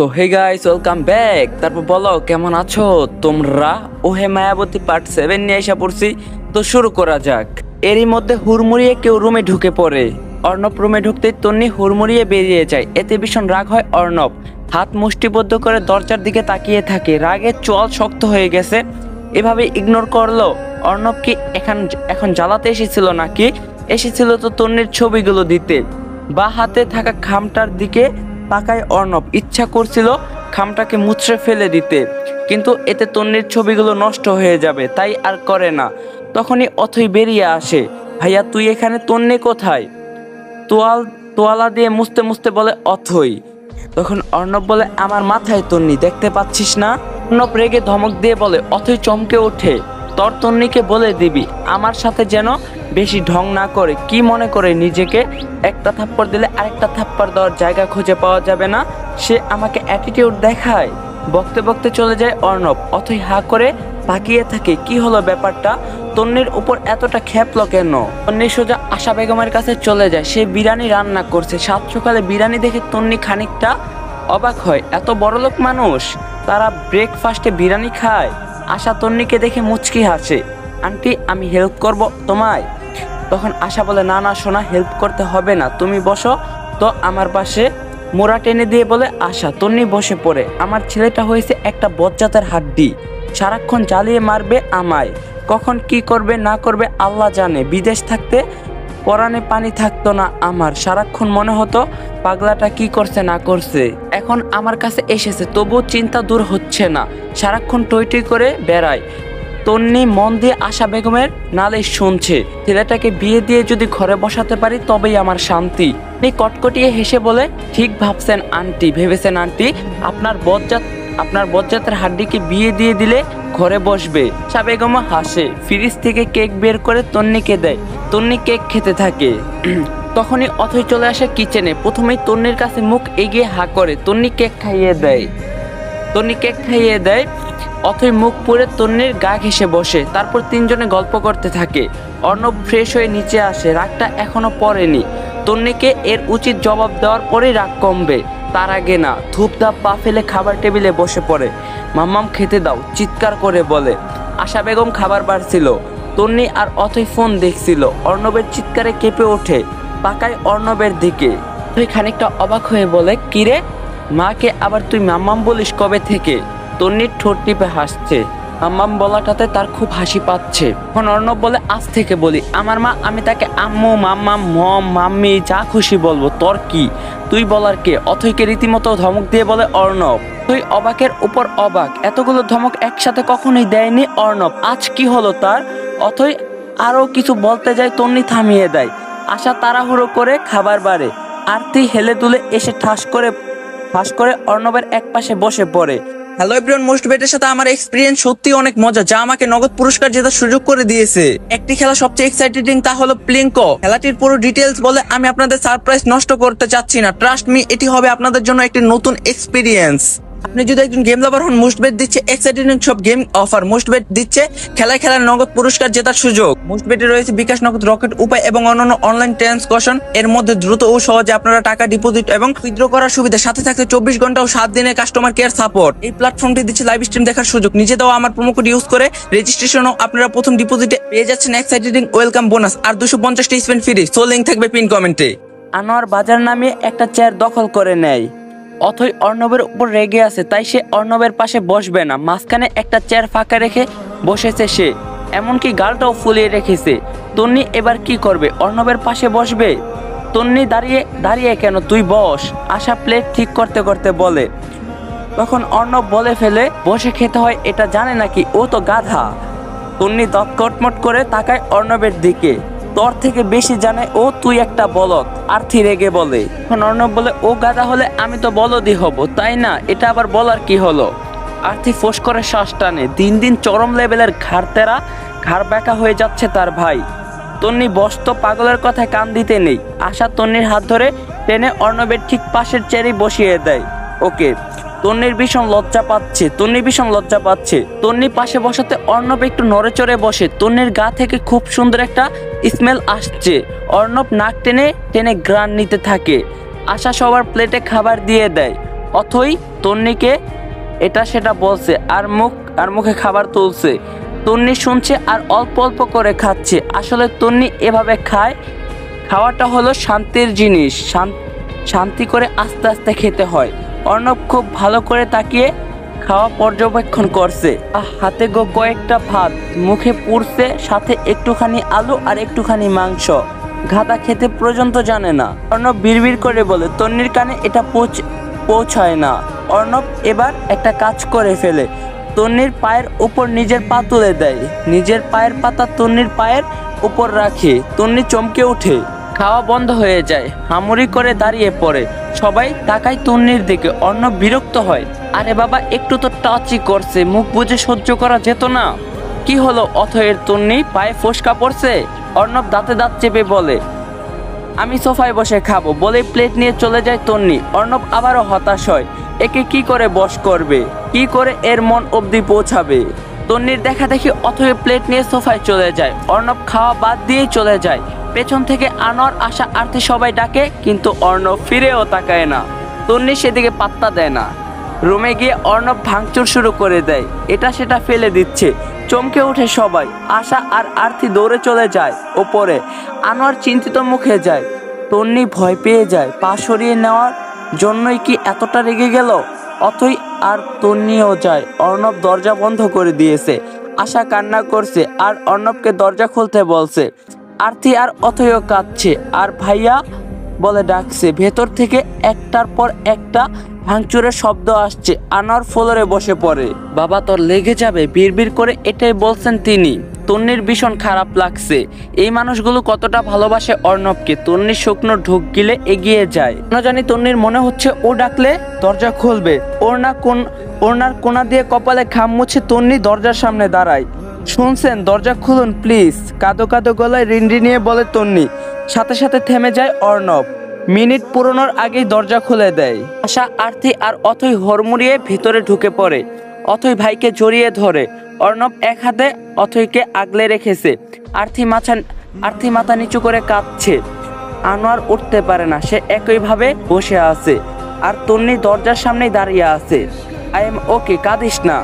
তো hey guys welcome back তারপর বলো, কেমন আছো? তোমরা ও হে মায়াবতী পার্ট সেভেন নিয়ে এসে পড়ছি। তো শুরু করা যাক। এরই মধ্যে হুড়মুড়িয়ে কেউ রুমে ঢুকে পড়ে। অর্ণব রুমে ঢুকতেই তন্নি হুড়মুড়িয়ে বেরিয়ে যায়। এতে ভীষণ রাগ হয় অর্ণব। হাত মুষ্টিবদ্ধ করে দরজার দিকে তাকিয়ে থাকে। রাগে চল শক্ত হয়ে গেছে। এভাবে ইগনোর করল। অর্ণব কি এখন এখন জ্বালাতে এসেছিল নাকি? এসেছিল তো তন্নির ছবিগুলো দিতে। বা হাতে থাকা খামটার দিকে তাকায় অর্ণব ইচ্ছা করছিল খামটাকে মুচড়ে ফেলে দিতে। কিন্তু এতে তন্নির ছবিগুলো নষ্ট হয়ে যাবে, তাই আর করে না। তখনই অথই বেরিয়ে আসে, ভাইয়া, তুই এখানে তন্নি কোথায়? তোয়াল, তোয়ালা দিয়ে মুছতে মুছতে বলে, অথই। তখন অর্ণব বলে, আমার মাথায় তন্নি, দেখতে পাচ্ছিস না? অর্ণব রেগে ধমক দিয়ে বলে, অথই চমকে ওঠে। তোর তন্নিকে বলে দিবি, আমার সাথে যেন বেশি ঢং না করে কি মনে করে নিজেকে? একটা থাপ্পড় দিলে আরেকটা থাপ্পড় দেওয়ার জায়গা খুঁজে পাওয়া যাবে না? সে আমাকে অ্যাটিটিউড দেখায়। বকতে বকতে চলে যায় অর্ণব। অথই হা করে তাকিয়ে থাকে, কি হলো ব্যাপারটা? তন্নির উপর এতটা খেপলো কেন? তন্নি সোজা আশা বেগমের কাছে চলে যায়। সে বিরিয়ানি রান্না করছে। সাত সকালে বিরিয়ানি দেখে তন্নি খানিকটা অবাক হয়। এত বড়লোক মানুষ। তারা ব্রেকফাস্টে বিরিয়ানি খায়। আশা তন্নিকে দেখে মুচকি হাসে, আন্টি, আমি হেল্প করব তোমায়। তখন আশা বলে, না না, সোনা হেল্প করতে হবে না। তুমি বসো। তো আমার পাশে মোড়া টেনে দিয়ে বলে, আশা, তন্নি বসে পড়ে। আমার ছেলেটা হয়েছে একটা বজ্জাতের হাড্ডি। সারাক্ষণ জ্বালিয়ে মারবে আমায়। কখন কি করবে, না করবে, আল্লাহ জানে। বিদেশ থাকতে পরাণে পানি থাকতো না আমার। সারাক্ষণ মনে হতো, পাগলাটা কি করছে, না করছে। এখন আমার কাছে এসেছে তবু চিন্তা দূর হচ্ছে না। সারাক্ষণ টই টই করে বেড়ায়। তন্নি মন দিয়ে আশা বেগমের নালিশ শুনছে। ছেলেটাকে বিয়ে দিয়ে যদি ঘরে বসাতে পারি তবেই আমার শান্তি। তিনি কটকটিয়ে হেসে বলে, ঠিক ভাবছেন আন্টি, ভেবেছেন আন্টি, আপনার বজ্জাত, আপনার বজ্জাতের হাড্ডিকে বিয়ে দিয়ে দিলে ঘরে বসবে। আশা বেগমও হাসে। ফ্রিজ থেকে কেক বের করে তন্নিকে দেয়। তন্নি কেক খেতে থাকে। তখনই অথই চলে আসে কিচেনে। প্রথমেই তন্নির কাছে মুখ এগিয়ে হা করে। তন্নি কেক খাইয়ে দেয়। তন্নি কেক খাইয়ে দেয়, অথই মুখ পুড়ে তন্নির গা ঘেসে বসে। তারপর তিনজনে গল্প করতে থাকে। অর্ণব ফ্রেশ হয়ে নিচে আসে, রাগটা এখনও পড়েনি। তন্নিকে এর উচিত জবাব দেওয়ার পরেই রাগ কমবে। তার আগে না, ধূপধাপ পা ফেলে খাবার টেবিলে বসে পড়ে। মাম্মাম খেতে দাও, চিৎকার করে বলে। আশা বেগম খাবার বাড়ছিল। তন্নি আর অথই ফোন দেখছিল। অর্ণবের চিৎকারে কেঁপে ওঠে। পাকায় অর্ণবের দিকে। তুই খানিকটা অবাক হয়ে বলে, কিরে মাকে আবার তুই মাম্মাম বলিস কবে থেকে? তন্নির ঠোঁট টিপে হাসছে। মাম্মাম বলাটাতে তার খুব হাসি পাচ্ছে। এখন অর্ণব বলে, আজ থেকে বলি, আমার মা, আমি তাকে আম্মু, মাম্মাম, মম, মাম্মি, যা খুশি বলব, তোর কি? তুই বলার কে? অথইকে রীতিমতো ধমক দিয়ে বলে অর্ণব, তুই অবাকের উপর অবাক। এতগুলো ধমক একসাথে কখনোই দেয়নি অর্ণব। আজ কি হলো তার? অথই আরও কিছু বলতে যায়, তন্নি থামিয়ে দেয়। আশা তাড়াহুড়ো করে খাবার বাড়ে। আরতি হেলে তুলে এসে ঠাস করে ঠাস করে অর্ণবের এক পাশে বসে পড়ে। হ্যালো এভরিওয়ান মোস্ট বেটের সাথে আমার এক্সপিরিয়েন্স সত্যি অনেক মজা, যা আমাকে নগদ পুরস্কার জেতার সুযোগ করে দিয়েছে। একটি খেলা সবচেয়ে এক্সাইটেডিং তা হলো প্লিঙ্কো খেলাটির পুরো ডিটেলস বলে আমি আপনাদের সারপ্রাইজ নষ্ট করতে চাচ্ছি না। ট্রাস্ট মি এটি হবে আপনাদের জন্য একটি নতুন এক্সপিরিয়েন্স আপনি যদি একজন গেম লাভার হন মোস্ট বেট দিচ্ছে এক্সাইটেডিং সব গেম অফার মোস্ট বেট দিচ্ছে খেলায় খেলার নগদ পুরস্কার জেতার সুযোগ। মোস্ট বেটে রয়েছে বিকাশ নগদ রকেট উপায় এবং অন্যান্য অনলাইন ট্রান্সকশন এর মধ্যে দ্রুত ও সহজে আপনারা টাকা ডিপোজিট এবং উইথড্র করার সুবিধা। সাথে থাকছে চব্বিশ ঘণ্টা ও সাত দিনের কাস্টমার কেয়ার সাপোর্ট এই প্ল্যাটফর্মটি দিচ্ছে লাইভ স্ট্রিম দেখার সুযোগ। নিজে দেওয়া আমার কোড ইউজ করে রেজিস্ট্রেশনও আপনারা প্রথম ডিপোজিটে পেয়ে যাচ্ছেন এক্সাইটেডিং ওয়েলকাম বোনাস আর দুশো পঞ্চাশটি স্পেন্ড ফ্রি সো লিঙ্ক থাকবে পিন কমেন্টে আনোয়ার বাজার নামে একটা চেয়ার দখল করে নেয়। অথই অর্ণবের উপর রেগে আছে, তাই সে অর্ণবের পাশে বসবে না। মাঝখানে একটা চেয়ার ফাঁকা রেখে বসেছে সে। এমনকি গালটাও ফুলিয়ে রেখেছে। তন্নি এবার কি করবে? অর্ণবের পাশে বসবে? তন্নি দাঁড়িয়ে দাঁড়িয়ে কেন? তুই বস। আশা প্লেট ঠিক করতে করতে বলে। তখন অর্ণব বলে ফেলে, বসে খেতে হয়, এটা জানে নাকি? ও তো গাধা। তন্নি দত কটমট করে তাকায় অর্ণবের দিকে। তোর থেকে বেশি জানে ও তুই একটা বলদ, আর্থি রেগে বলে। এখন অর্ণব বলে, ও গাধা হলে আমি তো বলদই হব, তাই না? এটা আবার বলার কি হলো? আর্থি ফোস করে শ্বাস টানে। দিন দিন চরম লেভেলের ঘাড় তেরা ঘাড় ব্যাকা হয়ে যাচ্ছে তার ভাই। তন্নি বস্ত পাগলের কথায় কান দিতে নেই। আশা তন্নির হাত ধরে টেনে অর্ণবের ঠিক পাশের চেয়ারে বসিয়ে দেয়। ওকে তন্নির ভীষণ লজ্জা পাচ্ছে তন্নি ভীষণ লজ্জা পাচ্ছে। তন্নি পাশে বসাতে অর্ণব একটু নড়ে চড়ে বসে, তন্নির গা থেকে খুব সুন্দর একটা স্মেল আসছে। অর্ণব নাক টেনে টেনে গ্রান নিতে থাকে, আশা সবার প্লেটে খাবার দিয়ে দেয়। অথই তন্নিকে এটা সেটা বলছে, আর মুখ, আর মুখে খাবার তুলছে। তন্নি শুনছে আর অল্প অল্প করে খাচ্ছে। আসলে তন্নি এভাবে খায়, খাওয়াটা হলো শান্তির জিনিস, শান- শান্তি করে আস্তে আস্তে খেতে হয়। অর্ণব খুব ভালো করে তাকিয়ে খাওয়া পর্যবেক্ষণ করছে। হাতে গো কয়েকটা ভাত, মুখে পুড়ছে, সাথে একটুখানি আলু আর একটুখানি মাংস। ঘাতা খেতে পর্যন্ত জানে না। অর্ণব বিড়বিড় করে বলে, তন্নির কানে এটা পৌঁছ, পৌঁছায় না। অর্ণব এবার একটা কাজ করে ফেলে। তন্নির পায়ের উপর নিজের পা তুলে দেয়। নিজের পায়ের পাতা তন্নির পায়ের উপর রাখে। তন্নি চমকে ওঠে। খাওয়া বন্ধ হয়ে যায়। হামুরি করে দাঁড়িয়ে পড়ে। সবাই তাকায় তন্নির দিকে। অর্ণব বিরক্ত হয়। আরে বাবা, একটু তো টাচই করছে। মুখ বুঝে সহ্য করা যেত না। কি হলো? অথয়ের তন্নি পায়ে ফোসকা পড়ছে? অর্ণব দাঁতে দাঁত চেপে বলে, আমি সোফায় বসে খাব। বলে প্লেট নিয়ে চলে যায় তন্নি। অর্ণব আবারও হতাশ হয়। একে কি করে বশ করবে? কি করে এর মন অবধি পৌঁছাবে? তন্নির দেখা দেখি অথয় প্লেট নিয়ে সোফায় চলে যায়। অর্ণব খাওয়া বাদ দিয়েই চলে যায়। পেছন থেকে আনোয়ার আশা আরতি সবাই ডাকে, কিন্তু অর্ণব ফিরেও তাকায় না। তন্নি সেদিকে পাত্তা দেয় না। রুমে গিয়ে অর্ণব ভাঙচুর শুরু করে দেয়। এটা সেটা ফেলে দিচ্ছে। চমকে ওঠে সবাই। আশা আর আরতি দৌড়ে চলে যায় ওপরে। আনোয়ার চিন্তিত মুখে যায়। তন্নি ভয় পেয়ে যায়। পা সরিয়ে নেওয়ার জন্যই কি এতটা রেগে গেল? অথই আর তন্নিও যায়। অর্ণব দরজা বন্ধ করে দিয়েছে। আশা কান্না করছে আর অর্ণবকে দরজা খুলতে বলছে। আরতি আর অথইও কাঁদছে। আর ভাইয়া বলে ডাকছে, ভেতর থেকে একটার পর একটা ভাঙচুরের শব্দ আসছে আনার ফ্লোরে বসে পড়ে। বাবা, তোর লেগে যাবে, বিড়বিড় করে এটাই বলছেন তিনি। তন্নির ভীষণ খারাপ লাগছে। এই মানুষগুলো কতটা ভালোবাসে অর্ণবকে। তন্নির শুকনো ঢুক গিলে এগিয়ে যায়। না জানি তন্নির মনে হচ্ছে ও ডাকলে দরজা খুলবে। ওর না কোন ওনার কোনা দিয়ে কপালে ঘাম মুছে তন্নি দরজার সামনে দাঁড়ায়। শুনছেন, দরজা খুলুন প্লিজ কাদো কাদো গলায় রিন্ডি নিয়ে বলে তন্নি। সাথে সাথে থেমে যায় অর্ণব। মিনিট পুরোনোর আগেই দরজা খুলে দেয়। আশা আর্থি আর অথই হরমুড়িয়ে ভিতরে ঢুকে পড়ে। অথই ভাইকে জড়িয়ে ধরে। অর্ণব এক হাতে অথইকে আগলে রেখেছে। আর্থি মাথা আর্থি মাথা নিচু করে কাঁদছে আনোয়ার উঠতে পারে না, সে একইভাবে বসে আছে। আর তন্নি দরজার সামনেই দাঁড়িয়ে আছে। আই এম ওকে, কাঁদিস না।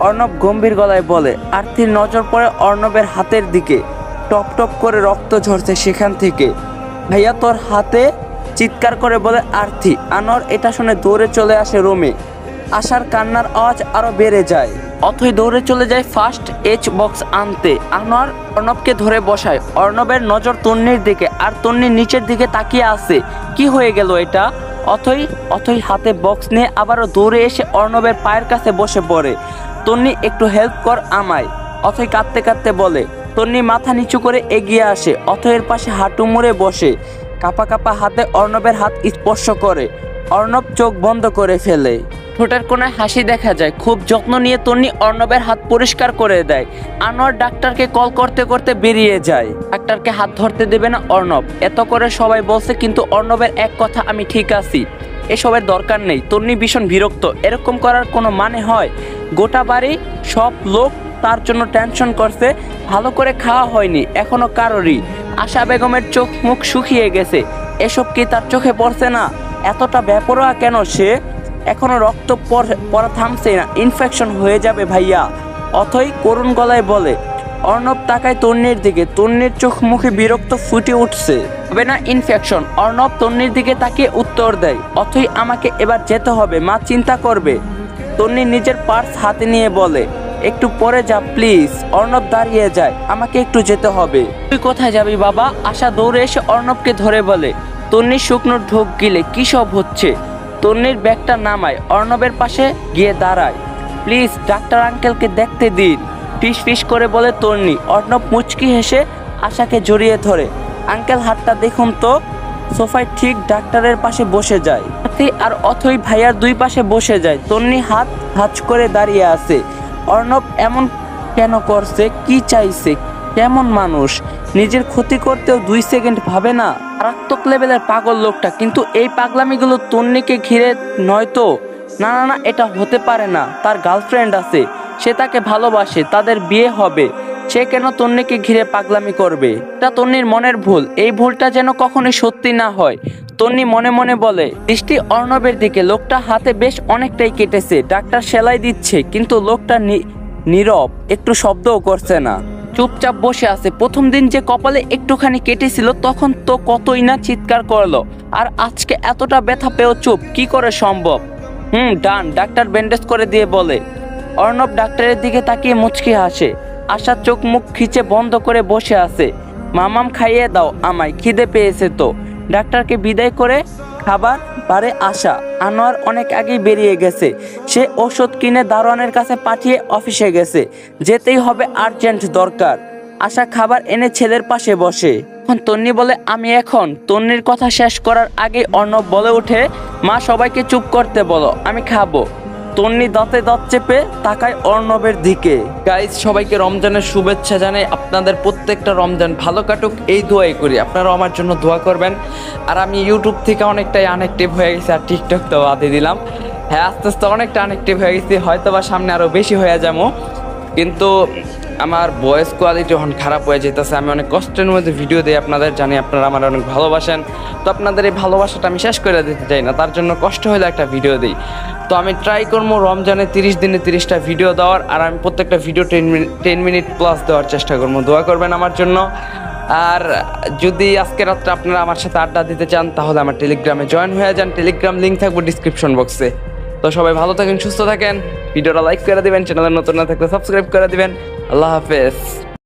অর্ণব গম্ভীর গলায় বলে আর্থির নজর পড়ে অর্ণবের হাতের দিকে। টপ টপ করে রক্ত ঝরছে সেখান থেকে। ভাইয়া, তোর হাতে? চিৎকার করে বলে আর্থি আনোয়ার, এটা শুনে দৌড়ে চলে আসে রোমে। আশার কান্নার আওয়াজ আরও বেড়ে যায়। অথই দৌড়ে চলে যায় ফার্স্ট এইচ বক্স আনতে। আনোয়ার অর্ণবকে ধরে বসায়। অর্ণবের নজর তন্নির দিকে, আর তন্নির নিচের দিকে তাকিয়ে আছে। কি হয়ে গেল এটা? অথই অথই হাতে বক্স নিয়ে আবারও দৌড়ে এসে অর্ণবের পায়ের কাছে বসে পড়ে। তন্নি, একটু হেল্প কর আমায়। অথয় কাঁদতে কাঁদতে বলে। তন্নি মাথা নিচু করে এগিয়ে আসে অথয়ের পাশে হাঁটু মুড়ে বসে। কাপা কাপা হাতে অর্ণবের হাত স্পর্শ করে। অর্ণব চোখ বন্ধ করে ফেলে। ঠোঁটের কোনায় হাসি দেখা যায়। খুব যত্ন নিয়ে তন্নি অর্ণবের হাত পরিষ্কার করে দেয়। আনোয়ার ডাক্তারকে কল করতে করতে বেরিয়ে যায়। ডাক্তারকে হাত ধরতে দেবে না অর্ণব। এত করে সবাই বলছে, কিন্তু অর্ণবের এক কথা আমি ঠিক আছি। এসবের দরকার নেই। তন্নি ভীষণ বিরক্ত। এরকম করার কোনো মানে হয়? গোটা বাড়ি, সব লোক তার জন্য টেনশন করছে, ভালো করে খাওয়া হয়নি, এখনও কারোরই। আশা বেগমের চোখ মুখ শুকিয়ে গেছে, এসব কি তার চোখে পড়ছে না? এতটা বেপরোয়া কেন সে? এখনও রক্ত পর- থামছে না ইনফেকশন হয়ে যাবে ভাইয়া। অথই করুণ গলায় বলে, অর্ণব তাকায় তন্নির দিকে তন্নির চোখ মুখে বিরক্ত ফুটে উঠছে। হবে না ইনফেকশন অর্ণব তন্নির দিকে তাকিয়ে উত্তর দেয়, অথই আমাকে এবার যেতে হবে, মা চিন্তা করবে। তন্নি নিজের পার্স হাতে নিয়ে বলে, একটু পরে যা, প্লিজ। অর্ণব দাঁড়িয়ে যায়। আমাকে একটু যেতে হবে। তুই কোথায় যাবি বাবা? আশা দৌড়ে এসে অর্ণবকে ধরে বলে, তন্নির শুকনো ঢোক গিলে কি সব হচ্ছে? তন্নির ব্যাগটা নামায়, অর্ণবের পাশে গিয়ে দাঁড়ায়, প্লিজ, ডাক্তার আঙ্কেলকে দেখতে দিন। ফিস ফিস করে বলে তন্নি, অর্ণব মুচকি হেসে আশাকে জড়িয়ে ধরে, আঙ্কেল, হাতটা দেখুন তো। সোফায় ঠিক ডাক্তারের পাশে বসে যায়। আর অথই ভাইয়ার দুই পাশে বসে যায়। তন্নি হাত ভাঁজ করে দাঁড়িয়ে আছে। অর্ণব এমন কেন করছে? কি চাইছে? কেমন মানুষ? নিজের ক্ষতি করতেও দুই সেকেন্ড ভাবে না। মারাত্মক লেভেলের পাগল লোকটা, কিন্তু এই পাগলামিগুলো তন্নিকে ঘিরে নয় তো? না না না, এটা হতে পারে না। তার গার্লফ্রেন্ড আছে। সে তাকে ভালোবাসে, তাদের বিয়ে হবে। সে কেন তন্নিকে ঘিরে পাগলামি করবে? এটা তন্নির মনের ভুল। এই ভুলটা যেন কখনোই সত্যি না হয়। তন্নি মনে মনে বলে, দৃষ্টি অর্ণবের দিকে। লোকটা হাতে বেশ অনেকটাই কেটেছে। ডাক্তার সেলাই দিচ্ছে, কিন্তু লোকটা নীরব। একটু শব্দও করছে না। চুপচাপ বসে আছে। প্রথম দিন যে কপালে একটুখানি কেটেছিল, তখন তো কতই না চিৎকার করল। আর আজকে এতটা ব্যথা পেয়েও চুপ। কি করে সম্ভব? হুম, ডান। ডাক্তার ব্যান্ডেজ করে দিয়ে বলে, অর্ণব ডাক্তারের দিকে তাকিয়ে মুচকি হাসে। আশার চোখ মুখ খিচে বন্ধ করে বসে আছে। মামাম খাইয়ে দাও, আমায় খিদে পেয়েছে তো। ডাক্তারকে বিদায় করে খাবার বারে আসা। আনোয়ার অনেক আগেই বেরিয়ে গেছে। সে ওষুধ কিনে দারোয়ানের কাছে পাঠিয়ে অফিসে গেছে। যেতেই হবে আর্জেন্ট দরকার। আশা খাবার এনে ছেলের পাশে বসে। এখন তন্নি বলে, আমি এখন। তন্নির কথা শেষ করার আগে অর্ণব বলে ওঠে, মা, সবাইকে চুপ করতে বলো, আমি খাব। তন্নি দাঁতে দাঁত চেপে তাকায় অর্ণবের দিকে। গাইজ সবাইকে রমজানের শুভেচ্ছা জানাই। আপনাদের প্রত্যেকটা রমজান ভালো কাটুক, এই দোয়াই করি। আপনারাও আমার জন্য দোয়া করবেন। আর আমি ইউটিউব থেকে অনেকটাই আনেকটিভ হয়ে গেছি, আর টিকটক তো বাদে দিলাম। হ্যাঁ আস্তে আস্তে অনেকটা আনেকটিভ হয়ে গেছি হয়তো বা সামনে আরও বেশি হয়ে যাব। কিন্তু আমার ভয়েস কোয়ালিটি যখন খারাপ হয়ে যেতেছে, আমি অনেক কষ্টের মধ্যে ভিডিও দিই, আপনাদের জানি, আপনারা আমার অনেক ভালোবাসেন। তো আপনাদের এই ভালোবাসাটা আমি শেষ করে দিতে চাই না, তার জন্য কষ্ট হলে একটা ভিডিও দিই। তো আমি ট্রাই করব রমজানে তিরিশ দিনে তিরিশটা ভিডিও দেওয়ার, আর আমি প্রত্যেকটা video ten minute ten minute plus দেওয়ার চেষ্টা করব। দোয়া করবেন আমার জন্য। আর যদি আজকে রাত্রে আপনারা আমার সাথে আড্ডা দিতে চান, তাহলে আমার টেলিগ্রামে জয়েন হয়ে যান। টেলিগ্রাম লিঙ্ক থাকব ডিসক্রিপশন বক্সে তো সবাই ভালো থাকেন, সুস্থ থাকেন। ভিডিওটা লাইক করে দেবেন চ্যানেলে নতুন না থাকলে সাবস্ক্রাইব করে দেবেন। আল্লাহ হাফেজ।